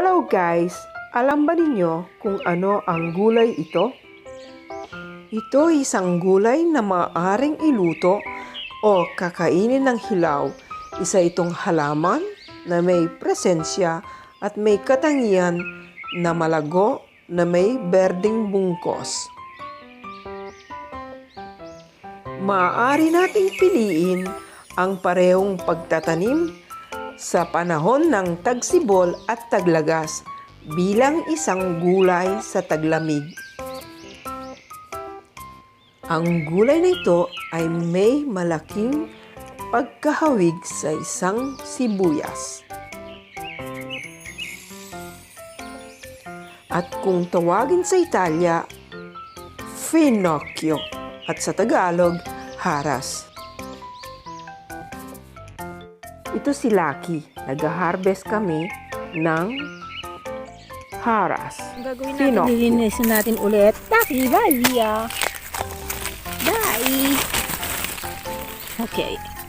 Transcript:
Hello guys! Alam ba ninyo kung ano ang gulay ito? Ito ay isang gulay na maaaring iluto o kakainin ng hilaw. Isa itong halaman na may presensya at may katangian na malago na may berding bungkos. Maaari nating piliin ang parehong pagtatanim sa panahon ng tagsibol at taglagas bilang isang gulay sa taglamig. Ang gulay na ito ay may malaking pagkahawig sa isang sibuyas. At kung tawagin sa Italia, finocchio at sa Tagalog, haras. Ito si Lucky. Nag-harvest kami ng haras. Ang gagawin natin, lilinisin natin ulit. Taki, Valia. Dai. Okay.